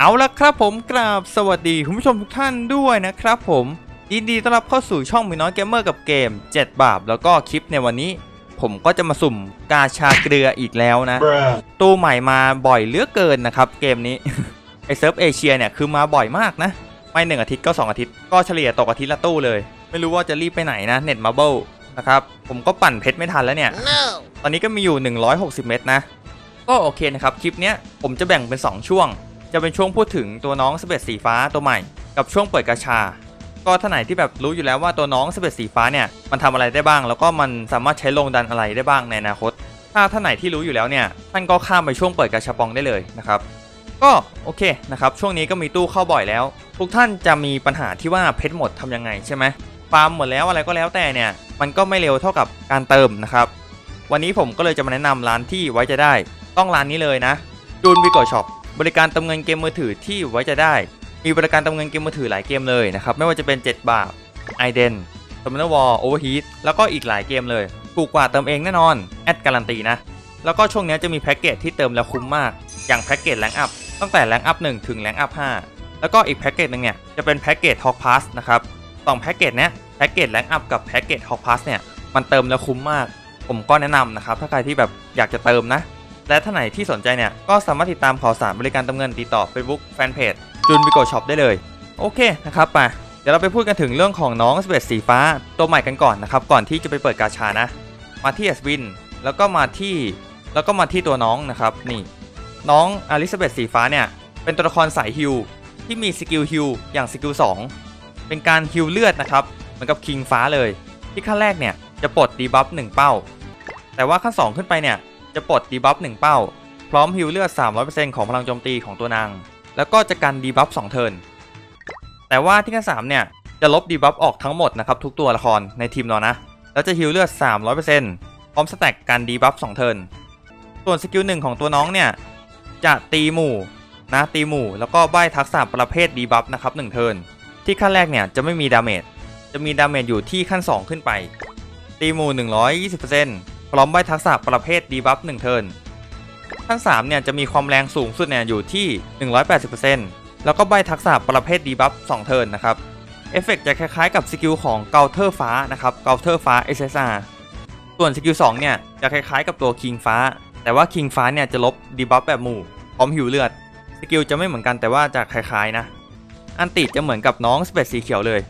เอาละครับผมกราบสวัสดีคุณผู้ชมทุกท่านด้วยนะครับผมยินดีต้อนรับเข้าสู่ช่องมีน้อยเกมเมอร์กับเกม 7 บาปแล้วก็คลิปในวันนี้ ผมก็จะมาสุ่มกาชาเกลืออีกแล้วนะ Bruh. ตู้ใหม่มาบ่อยเหลือเกินนะครับ เกมนี้ ไอเซิร์ฟเอเชียเนี่ยคือมาบ่อยมากนะ ไม่หนึ่งอาทิตย์ก็ 2 อาทิตย์ ก็เฉลี่ยตกอาทิตย์ละตู้เลย ไม่รู้ว่าจะรีบไปไหนนะเน็ตมาเบิลนะครับผมก็ปั่นเพชรไม่ทันแล้วเนี่ยตอนนี้ก็มีอยู่ 160 เม็ดนะ ก็โอเคนะครับคลิปเนี้ยผมจะแบ่งเป็น 2 ช่วง จะเป็นช่วงพูดถึงตัวน้องสเปซสีฟ้าตัวใหม่ กับช่วงเปิดกาชา ก็ท่านไหนที่แบบรู้อยู่แล้วว่าตัวน้องสเปซสีฟ้าเนี่ยมันทำอะไรได้บ้าง แล้วก็มันสามารถใช้ลงดันอะไรได้บ้างในอนาคต ถ้าท่านไหนที่รู้อยู่แล้วเนี่ยท่านก็ข้ามไปช่วงเปิดกาชาปองได้เลยนะครับก็โอเคนะครับช่วงนี้ก็มีตู้เข้าบ่อยแล้ว ทุกท่านจะมีปัญหาที่ว่าเพชรหมดทำยังไงใช่ไหมฟาร์มหมดแล้วอะไรก็แล้วแต่เนี่ยมันก็ไม่เร็วเท่ากับการเติมนะครับวันนี้ผมก็เลยจะมาแนะนำร้านที่ไว้ใจได้ ต้องร้านนี้เลยนะจูนวิโกช็อป บริการเติมเงินเกมมือถือที่ไว้ใจได้ มีบริการเติมเงินเกมมือถือหลายเกมเลยนะครับ ไม่ว่าจะเป็น 7 บาทไอเดนเทอร์มินวอลโอเวอร์ฮีทแล้วก็อีกหลายเกมเลย ถูกกว่าเติมเองแน่นอน แอดการันตีนะ แล้วก็ช่วงนี้จะมีแพ็กเกจที่เติมแล้วคุ้มมาก อย่างแพ็กเกจแรงอัพตั้งแต่แรงอัพ1ถึงแรงอัพ5แล้วก็อีกแพ็กเกจหนึงเนี่ยจะเป็นแพ็กเกจฮอกพาสนะครับสองแพ็กเกจเนี้ยแพ็กเกจแรงอัพกับแพ็กเกจฮอกพาสเนี่ยมันเติมแล้วคุ้มมาก ผมก็แนะนำนะครับถ้าใครที่แบบอยากจะเติมนะ และถ้าไหนที่สนใจเนี่ย ก็สามารถติดตามข่าวสารบริการเติมเงินติดต่อ Facebook Fanpage จุนบิโกช็อปได้เลย โอเคนะครับไปเดี๋ยวเราไปพูดกันถึงเรื่องของน้องสเปซสีฟ้าตัวใหม่กันก่อนนะครับก่อนที่จะไปเปิดกาชานะ มาที่เอสวินแล้วก็มาที่แล้วก็มาที่ตัวน้องนะครับนี่ น้องอลิซาเบธสีฟ้าเนี่ยเป็นตัวละครสายฮิลที่มีสกิลฮิลอย่างสกิล2เป็นการฮิลเลือดนะครับเหมือนกับคิงฟ้าเลย ที่ขั้นแรกเนี่ยจะปลดดีบัฟ1เป้า แต่ว่าขั้น 2 ขึ้นไปเนี่ย จะปลดดีบัฟ1เป้า พร้อมฮิลเลือด 300%ของพลังโจมตีของตัวนาง แล้วก็จะกันดีบัฟ2เทิร์นแต่ว่าที่ขั้น3เนี่ยจะลบดีบัฟออกทั้งหมดนะครับทุกตัวละครในทีมเรานะ แล้วจะฮิลเลือด 300%พร้อมสแต็กกันดีบัฟ2เทิร์นส่วนสกิล1ของตัวน้องเนี่ยจะตีหมู่นะตีหมู่แล้วก็ใบทักษะประเภทดีบัฟนะครับ1เทิร์นที่ขั้นแรกเนี่ยจะไม่มีดาเมจจะมีดาเมจอยู่ที่ขั้น 2 ขึ้นไป ตีหมู่120% พร้อมใบทักษะประเภทดีบัฟ1เทิร์นขั้น3เนี่ยจะมีความแรงสูงสุดเนี่ยอยู่ที่ 180%แล้วก็ใบทักษะประเภทดีบัฟ2เทิร์นนะครับเอฟเฟกต์จะคล้ายๆกับสกิลของเกาเทอร์ฟ้านะครับเกาเทอร์ฟ้า SSR ส่วนสกิล2เนี่ยจะคล้ายๆกับตัวคิงฟ้า แต่ว่าคิงฟ้าเนี่ยจะลบดีบัฟแบบหมู่พร้อมหิวเลือดสกิลจะไม่เหมือนกันแต่ว่าจะคล้ายๆนะ อันติจะเหมือนกับน้องสเปซสีเขียวเลย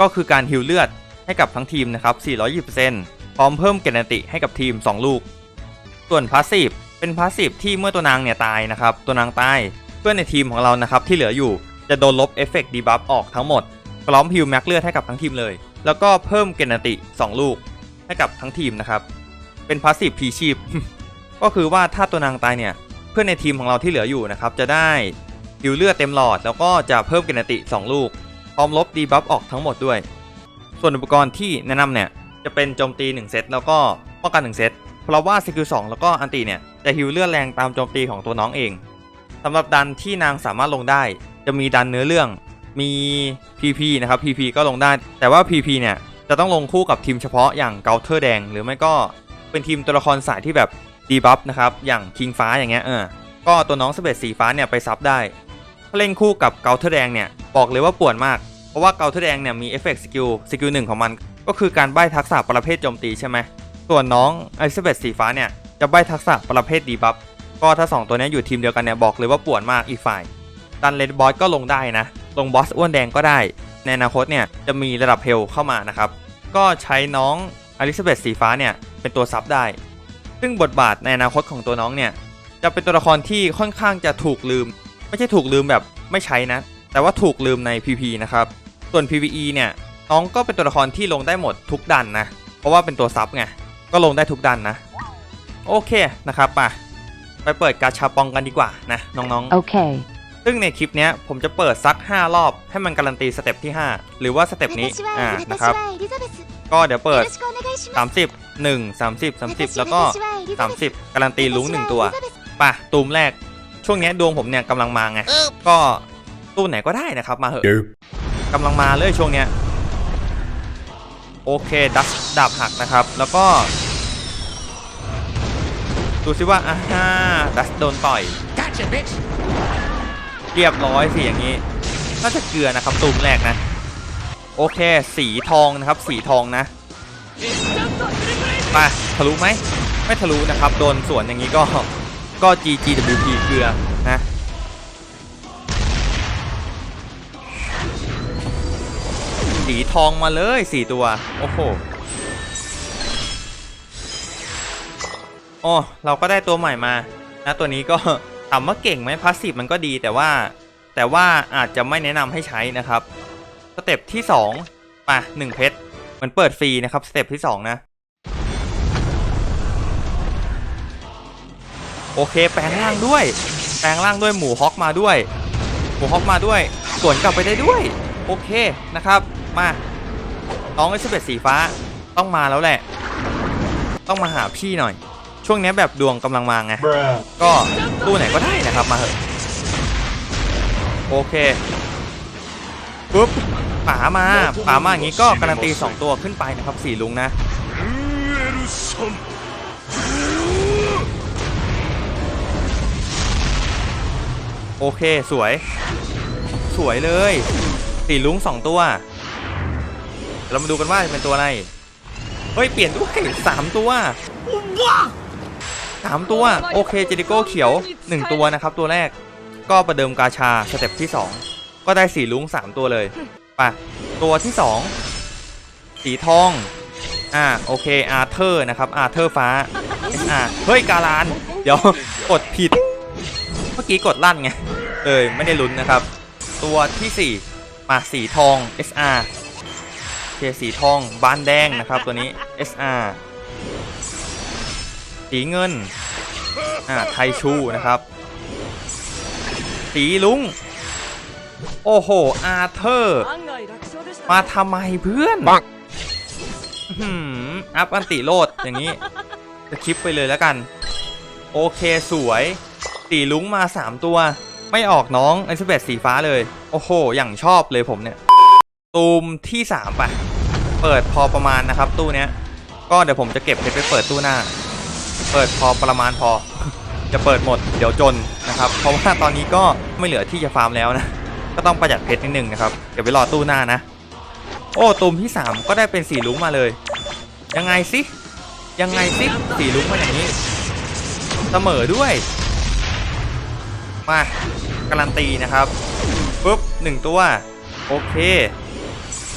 ก็คือการฮิวเลือดให้กับทั้งทีมนะครับ420% พร้อมเพิ่มเกรนติให้กับทีม 2 ลูก ส่วนพาสซีฟเป็นพาสซีฟที่เมื่อตัวนางเนี่ยตายนะครับ ตัวนางตายเพื่อนในทีมของเรานะครับที่เหลืออยู่จะโดนลบเอฟเฟกต์ดีบัฟออกทั้งหมด พร้อมฮิวแม็กเลือดให้กับทั้งทีมเลย แล้วก็เพิ่มเกรนติ 2 ลูกให้กับทั้งทีมนะครับ เป็นพาสซีฟพีชีพ ก็คือว่าถ้าตัวนางตายเนี่ย เพื่อนในทีมของเราที่เหลืออยู่นะครับจะได้ฮิวเลือดเต็มหลอด แล้วก็จะเพิ่มเกรนติ 2 ลูก พร้อมลบดีบัฟออกทั้งหมดด้วย ส่วนอุปกรณ์ที่แนะนำเนี่ย จะเป็นโจมตี 1 เซตแล้วก็ป้องกัน 1 เซตเพราะว่าสกิล2แล้วก็อันติเนี่ยจะฮิวเลือดแรงตามโจมตีของตัวน้องเองสำหรับดันที่นางสามารถลงได้ จะมีดันเนื้อเรื่องมี PP นะครับ PP ก็ลงได้ แต่ว่า PP เนี่ยจะต้องลงคู่กับทีมเฉพาะอย่างเกาเทอร์แดง หรือไม่ก็เป็นทีมตัวละครสายที่แบบดีบัฟนะครับอย่างคิงฟ้าอย่างเงี้ยเออก็ตัวน้องสเปซสีฟ้าเนี่ยไปซับได้ถ้าเล่นคู่กับเกาเทอร์แดงเนี่ยบอกเลยว่าป่วนมาก เพราะว่าเกาเทอร์แดงเนี่ยมีเอฟเฟกต์สกิลสกิลหนึ่งของมัน ก็คือการใบ้ทักษะประเภทโจมตีใช่ไหมส่วนน้องไอซ์เบตสีฟ้าเนี่ยจะใบ้ทักษะประเภทดีบัฟก็ถ้า 2 ตัวนี้อยู่ทีมเดียวกันเนี่ยบอกเลยว่าป่วนมากอีกฝ่ายดันเลดบอสก็ลงได้นะ ลงบอสอ้วนแดงก็ได้ ในอนาคตเนี่ยจะมีระดับเฮลเข้ามานะครับ ก็ใช้น้องอลิซาเบธสีฟ้าเนี่ยเป็นตัวซับได้ ซึ่งบทบาทในอนาคตของตัวน้องเนี่ยจะเป็นตัวละครที่ค่อนข้างจะถูกลืม ไม่ใช่ถูกลืมแบบไม่ใช้นะ แต่ว่าถูกลืมใน PP นะครับ ส่วน PVE เนี่ย น้องก็เป็นตัวละครที่ลงได้หมดทุกดันนะ เพราะว่าเป็นตัวซับไง ก็ลงได้ทุกดันนะ โอเคนะครับมาไปเปิดกาชาปองกันดีกว่านะน้องๆ โอเค ซึ่งในคลิปนี้ผมจะเปิดซัก 5 รอบ ให้มันการันตีสเต็ปที่ 5 หรือว่าสเต็ปนี้อ่านะครับ ก็เดี๋ยวเปิด 30 1 30 30 แล้วก็ 30 การันตีลุ้ง1ตัวป่ะตูมแรก ช่วงนี้ดวงผมเนี่ยกำลังมาไง ก็ตู้ไหนก็ได้นะครับมาเหอะกำลังมาเลยช่วงเนี้ย โอเคดัชดาบหักนะครับ แล้วก็ ดูซิว่าอ่าฮะดัชโดนต่อย Gotcha, bitch. เรียบร้อยสิอย่างนี้น่าจะเกลือนะครับตูมแรกนะ โอเค สีทองนะครับ สีทองนะไปทะลุไหมไม่ทะลุนะครับ โดนสวนอย่างนี้ก็ก็ GGWP เกลือ สีทองมาเลยสี่ตัว โอ้โหโอ้เราก็ได้ตัวใหม่มานะตัวนี้ก็ถามว่าเก่งไหมพาสซีฟมันก็ดีแต่ว่า แต่ว่าอาจจะไม่แนะนำให้ใช้นะครับสเต็ปที่2ป่ะหนึ่งเพชรมันเปิดฟรีนะครับสเต็ปที่ 2 นะ โอเค แปลงร่างด้วย แปลงร่างด้วยหมูฮอกมาด้วย หมูฮอกมาด้วย สวนกลับไปได้ด้วย โอเคนะครับ มาน้องไอซ์เบสีฟ้าต้องมาแล้วแหละ ต้องมาหาพี่หน่อย ช่วงนี้แบบดวงกำลังมาไง Bruh. ก็ตู้ไหนก็ได้นะครับมาเถอะ โอเคปุ๊บป๋ามาป๋ามาอย่างนี้ก็การันตี 2 ตัวขึ้นไปนะครับสี่ลุงนะโอเคสวย สวยเลยสี่ลุงสองตัว เรามาดูกันว่าจะเป็นตัวอะไรเฮ้ยเปลี่ยนด้วยสามตัวสามตัวโอเคเจดิโก้เขียวหนึ่งตัวนะครับตัวแรกก็ประเดิมกาชาสเต็ปที่สองก็ได้สีลุงสามตัวเลยไปตัวที่สองสีทองอ่าโอเคอาร์เธอร์นะครับอาร์เธอร์ฟ้า SR เฮ้ยการาน เดี๋ยวกดผิด เมื่อกี้กดลั่นไงเลยไม่ได้ลุ้นนะครับ ตัวที่ 4 มาสีทอง SR เคสีทองบานแดงนะครับตัวนี้ SR สีเงินอ่าไทชูนะครับ สีลุง โอ้โห อาร์เธอร์ มาทำไมเพื่อนอื้อหืออัพอันติโลดอย่างนี้จะคลิปไปเลยแล้วกัน โอเคสวย สีลุงมา 3 ตัว ไม่ออกน้องไอซ์เบสสีฟ้าเลย โอ้โห อย่างชอบเลยผมเนี่ย ตูมที่3ไปเปิดพอประมาณนะครับ ตู้เนี้ย ก็เดี๋ยวผมจะเก็บเพชรไปเปิดตู้หน้า เปิดพอประมาณพอ จะเปิดหมดเดี๋ยวจนนะครับ เพราะว่าตอนนี้ก็ไม่เหลือที่จะฟาร์มแล้วนะ ก็ต้องประหยัดเพชรนิดนึงนะครับ เดี๋ยวไปรอตู้หน้านะ โอ้ตูมที่ 3 ก็ได้เป็นสีลุ้งมาเลย ยังไงสิยังไงสิสีลุ้งมาอย่างนี้ เสมอด้วย มาการันตีนะครับปุ๊บหนึ่งตัว โอเค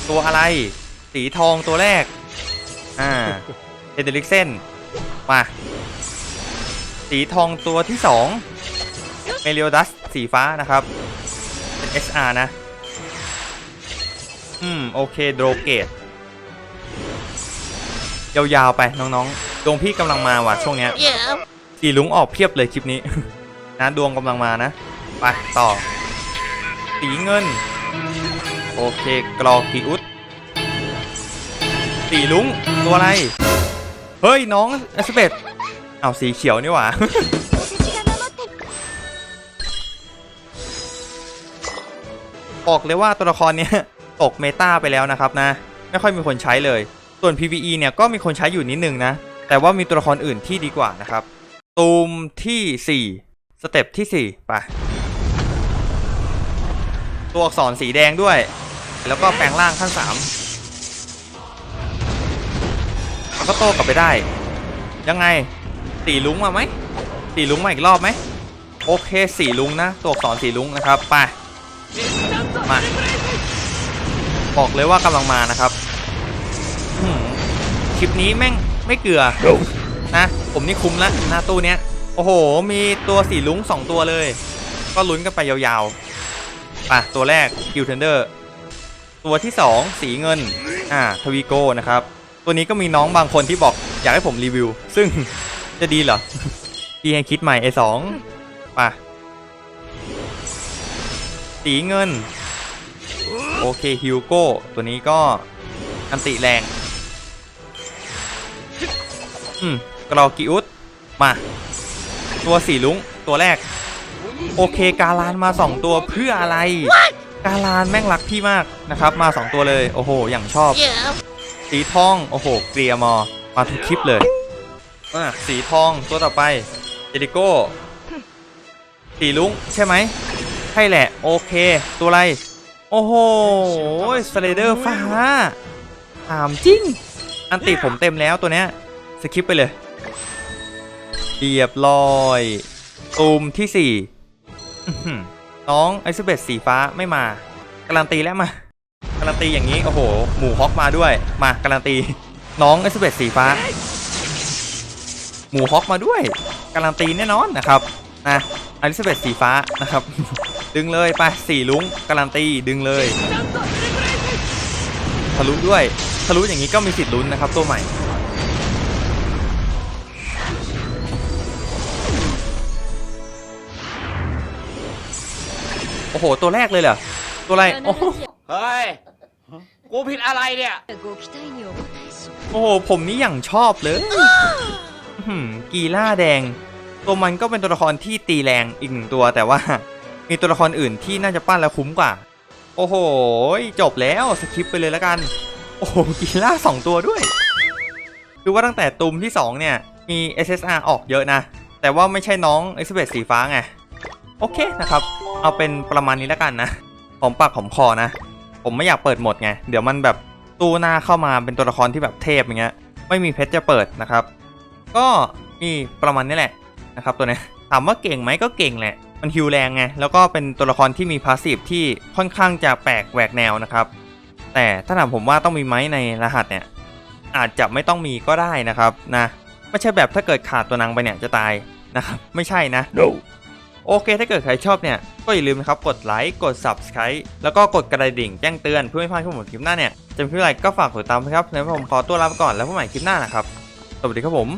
ตัวอะไร สีทองตัวแรก อ่าเอเดริกเซนมา สีทองตัวที่สองเมเลียดัสสีฟ้านะครับ เป็น SR นะ อืม โอเค โดรเกต ยาวๆ ไปน้องๆ ดวงพี่กำลังมาว่ะช่วงเนี้ย สีลุงออกเพียบเลยคลิปนี้ นะ ดวงกำลังมานะ ไป ต่อ สีเงิน โอเคกรอกีอุดสีลุงตัวอะไร เฮ้ยน้องเอสเปดเอาสีเขียวนี่หว่าบอกเลยว่าตัวละครเนี้ยตกเมตาไปแล้วนะครับนะ ไม่ค่อยมีคนใช้เลย ส่วน PVE เนี่ยก็มีคนใช้อยู่นิดนึงนะ แต่ว่ามีตัวละครอื่นที่ดีกว่านะครับ ตูมที่ 4 สเต็ปที่ 4 ไป ตัวอักษรสีแดงด้วย แล้วก็แปลงร่างขั้น3แล้วก็โต้กลับไปได้ ยังไงสีลุงมาไหมสีลุงมาอีกรอบไหมโอเคสีลุงนะตัวอักษรสีลุงนะครับไปมาบอกเลยว่ากำลังมานะครับคลิปนี้แม่งไม่เกลือนะผมนี่คุ้มแล้วหน้าตู้เนี้ยโอ้โห มีตัวสีลุ้ง2ตัวเลย ก็ลุ้นกันไปยาวๆ ป่ะตัวแรกคิวเทนเดอร์ตัวที่ 2 สีเงิน อ่าทวีโก้นะครับ ตัวนี้ก็มีน้องบางคนที่บอกอยากให้ผมรีวิว ซึ่งจะดีเหรอพี่ให้คิดใหม่ไอ้สองป่ะ สีเงิน โอเคฮิวโก้ ตัวนี้ก็อันติแรง อืมกรอกิอุสมา ตัวสีลุงตัวแรก โอเคการานมา 2 ตัวเพื่ออะไร การานแม่งรักพี่มากนะครับ มา 2 ตัวเลยโอ้โห อย่างชอบสีทองโอ้โหเกลียมอ มาทุกคลิปเลยอะสีทองตัวต่อไปเจดิโก้สีลุงใช่ไหมใช่แหละ โอเค ตัวอะไร โอ้โหสไลเดอร์ฟ้าถามจริง อันติผมเต็มแล้วตัวเนี้ยสคิปไปเลยเรียบร้อย ตูมที่สี่น้องไอซ์เบสสีฟ้าไม่มา การันตีแล้วมา การันตีอย่างนี้โอ้โห หมูฮอกมาด้วย มาการันตี น้องไอซ์เบสสีฟ้า หมูฮอกมาด้วย การันตีแน่นอนนะครับนะอลิซาเบธสีฟ้านะครับ ดึงเลยไปสี่ลุงการันตีดึงเลย ทะลุด้วย ทะลุอย่างนี้ก็มีสิทธิ์ลุ้นนะครับ ตัวใหม่ โอ้โห ตัวแรกเลยเหรอ ตัวอะไร โอ้โห เฮ้ย กูผิดอะไรเนี่ย ご期待にお応えします โอ้โห ผมนี่อย่างชอบเลยอื้อหือกีล่าแดง ตัวมันก็เป็นตัวละครที่ตีแรงอีกหนึ่งตัว แต่ว่า มีตัวละครอื่นที่น่าจะปั้นแล้วคุ้มกว่า โอ้โห จบแล้วสคิปไปเลยแล้วกัน โอ้โห กีล่าสองตัวด้วย คือว่าตั้งแต่ตุมที่ 2 เนี่ย มี SSR ออกเยอะนะ แต่ว่าไม่ใช่น้องเอ็กซ์เบสีฟ้าไง โอเคนะครับ เอาเป็นประมาณนี้แล้วกันนะหอมปากหอมคอนะ ผมไม่อยากเปิดหมดไง เดี๋ยวมันแบบตู้หน้าเข้ามาเป็นตัวละครที่แบบเทพอย่างเงี้ย ไม่มีเพชรจะเปิดนะครับ ก็มีประมาณนี้แหละนะครับตัวนี้ถามว่าเก่งไหมก็เก่งแหละ มันฮิวแรงไง แล้วก็เป็นตัวละครที่มีพาสซีฟที่ค่อนข้างจะแปลกแหวกแนวนะครับ แต่ถ้าถามผมว่าต้องมีไหมในรหัสเนี่ย อาจจะไม่ต้องมีก็ได้นะครับนะ ไม่ใช่แบบถ้าเกิดขาดตัวนางไปเนี่ยจะตายนะครับ ไม่ใช่นะ no โอเค ถ้าเกิดใครชอบเนี่ย ก็อย่าลืมนะครับ กดไลค์ กด Subscribe แล้วก็กดกระดิ่งแจ้งเตือนเพื่อไม่พลาดคลิปผมคลิปหน้าเนี่ย จะมีคลิปอะไรก็ฝากกดติดตามนะครับแล้วผมขอตัวลาไปก่อนแล้วพบใหม่คลิปหน้านะครับ สวัสดีครับผม